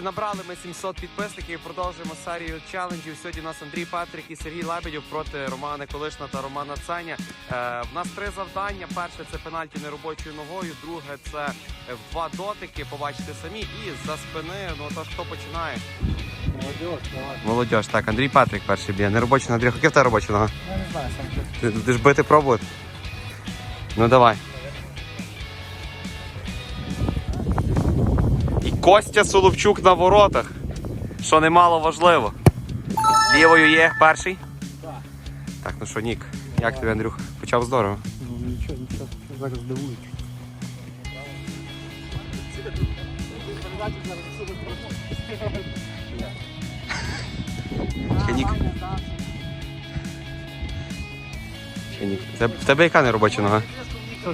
Друзі, набрали ми 700 підписників. Продовжуємо серію челенджів. Сьогодні у нас Андрій Петрик і Сергій Лебедєв проти Романа Колишна та Романа Ценя. Е, в нас три завдання. Перше це пенальті неробочою ногою. Друге це два дотики. Побачите самі. І за спини. Ну то хто починає? Давай. Молодіж. Так, Андрій Петрик перший б'є. Неробоча нога. Андрій, яка в тебе робоча нога? Я не знаю, сам. Ти, ти ж бити пробувати? Ну давай. Костя Соловчук на воротах. Що немало важливо. Лівою є перший? Так. Так, ну що, Нік, як тобі, Андрюх? Почав здорово. Ну нічого, нічого, зараз дивують. Ще Нік. Ще Нік. В тебе яка не робоча нога? Що?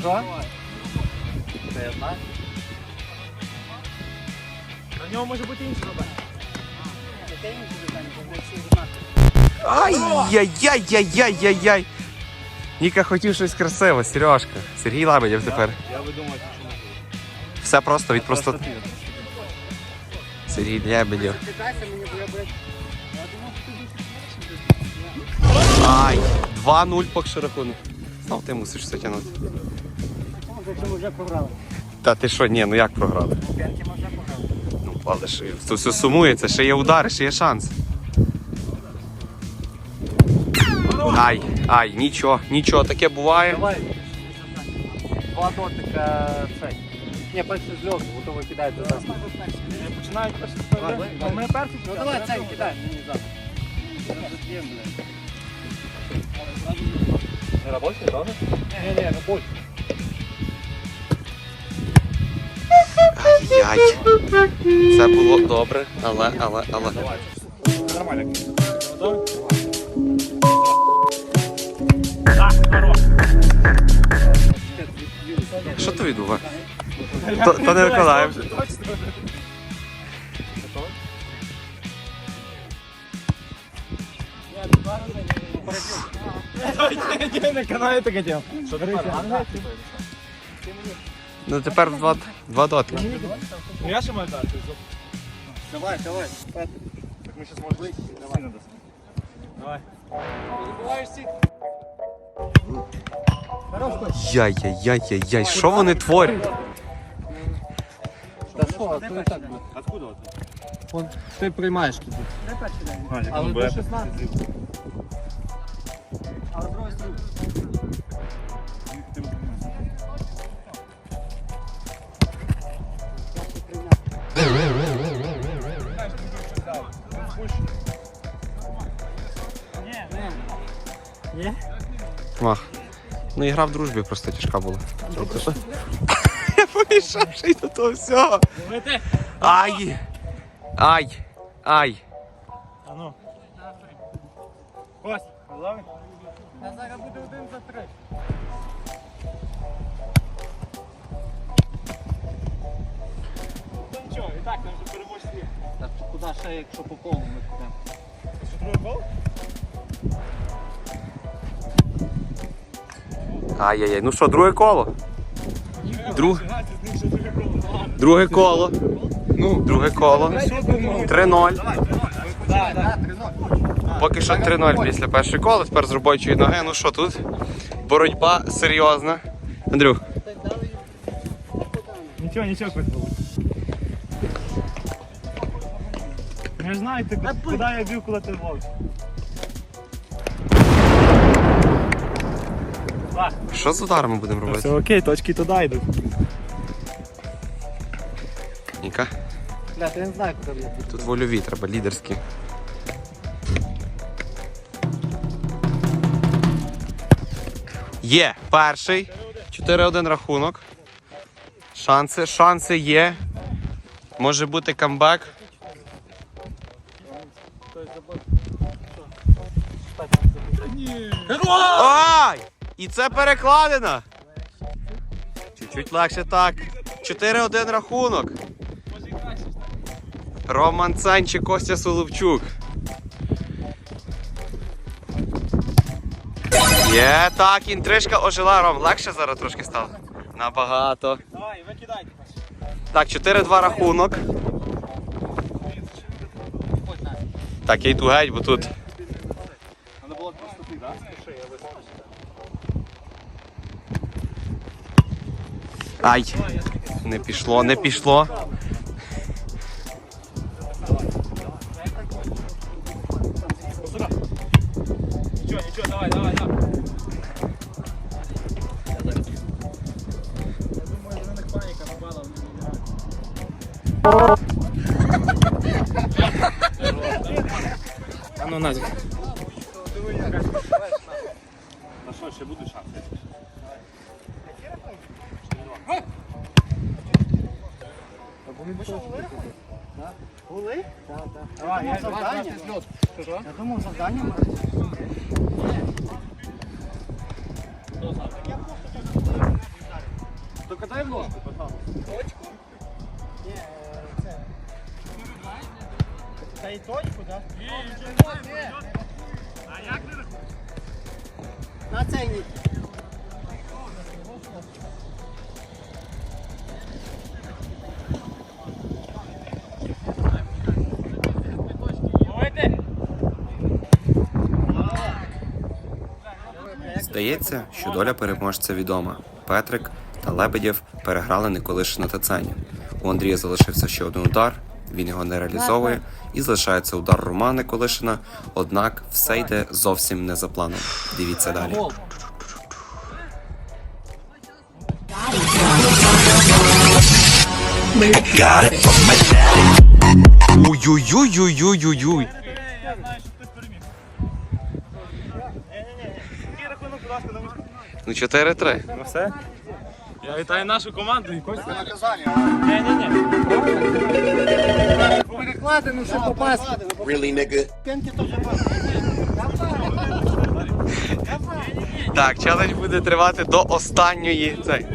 Це я знаю. На нього може бути інший робот. Це інші питання, бо ми всі однакові. Ай-яй-яй-яй-яй-яй. Ніка хотів щось красиве, Сережка. Сергій Лабедєв тепер. Я видумаю, що не Все просто від просто. Сергій Лебедєв. Питайся мені, бо я, блядь, я думав, що ти Ай, 2-0 поки рахунок. Знов ти мусиш все тягнути. Якщо ми вже програли. Та ти що, ні, ну як програли? П'ятки. Ну, але ж це все сумується, ще є удари, ще є шанс. Ай, ай, нічого, нічого, таке буває. Давай. Два дотика цей. Ні, перший з льоду, готовий кидати зараз. Починають перший з Ми перший Ну давай цей кидай. Не робочий, правда? Ні, ні, робочий. Яй. Це було добре, але, але, але. Нормально. Що то відбувається? То, то не на каналі таке діло. Що ти Ну тепер два, два. Ну я ще маю дати. Давай, давай. Так ми зараз можемо вийти. Давай. Давай. Яй-яй-яй-яй-яй, що вони творять? Та що, то і так буде. Откуда? Вон, ти приймаєш я Але до 16. Є? Мах. Ну ігра в дружбі просто тяжка була. Я помішавши до того всього. Ай! Ай! Ай! А ну. Кость, лови. А зараз буде один за три. Ну нічого, і так, там вже переможці. Так, куди ще, якщо по колу ми підемо? Що другий гол? Ай-яй-яй. Ну що, друге коло? Друг... Друге коло. Ну, друге коло. 3-0. Так, так, 3-0. Поки що 3-0 після першої кола, тепер з робочої ноги. Ну що тут? Боротьба серйозна. Андрюх, Нічого, нічого, було. Я ж знаю, куди я бив, коли ти вовк. Що з ударами будемо робити? Все окей, точки туди йдуть. Ніка? Бля, ти не знаю, куди я Тут вольові треба, лідерські. Є перший. 4-1 рахунок. Шанси, шанси є. Може бути камбек. Ай! І це перекладина. Чуть-чуть легше так. 4-1 рахунок. Роман Цанчик, Костя Соловчук. Є, так, інтрижка ожила, Ром. Легше зараз трошки стало. Набагато. Давай, викидайте. Так, 4-2 рахунок. Так, я йду геть, бо тут. Надо було просто ти, так? Спиши, я виходжу. Ай! Не пішло, не пішло. Давай, давай, давай. Я думаю, в них паніка напала, вони А А що, будуть шанси? Були? Давай, я- завдання. Що? Я думав, завдання. Только дай в ножку, пожалуйста. Та і точку, так? На цей Здається, що доля переможця відома. Петрик та Лебедєв переграли Николишина та Ценю. У Андрія залишився ще один удар. Він його не реалізовує і залишається удар Романа Николишина. Однак все йде зовсім не за планом. Дивіться далі. Гол. Ну 4-3. Ну все. Я вітаю нашу команду і Костя. Ні, ні, ні. Перекладено, щоб попасти. Really, nigga? Пенки теж Так, челендж буде тривати до останньої. Цей.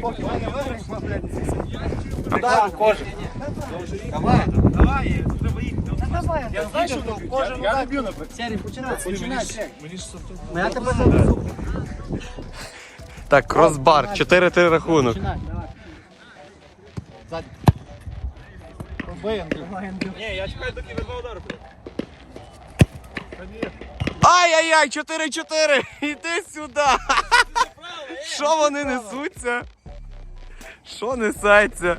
Так, кожен. Давай. Давай, треба їхати. Я знаю, що кожен Я удар. люблю, наприклад. Сергій, починай, починай. Мені ж. Ну, Я тебе завезу. Так, кросбар, 4-3 рахунок. Ні, я чекаю, доки ви два удари. Ай-яй-яй, 4-4! Іди сюди! Що вони несуться? Що несеться?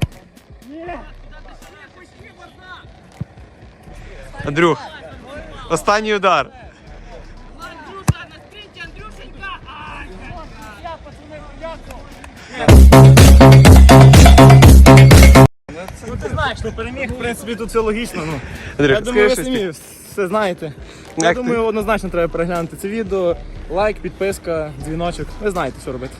Андрюх, останній удар. Що переміг, в принципі, тут все логічно. Ну. Андрюх, Я думаю, ви скажи самі все знаєте. Я Як ти? думаю, однозначно треба переглянути це відео. Лайк, підписка, дзвіночок. Ви знаєте, що робити.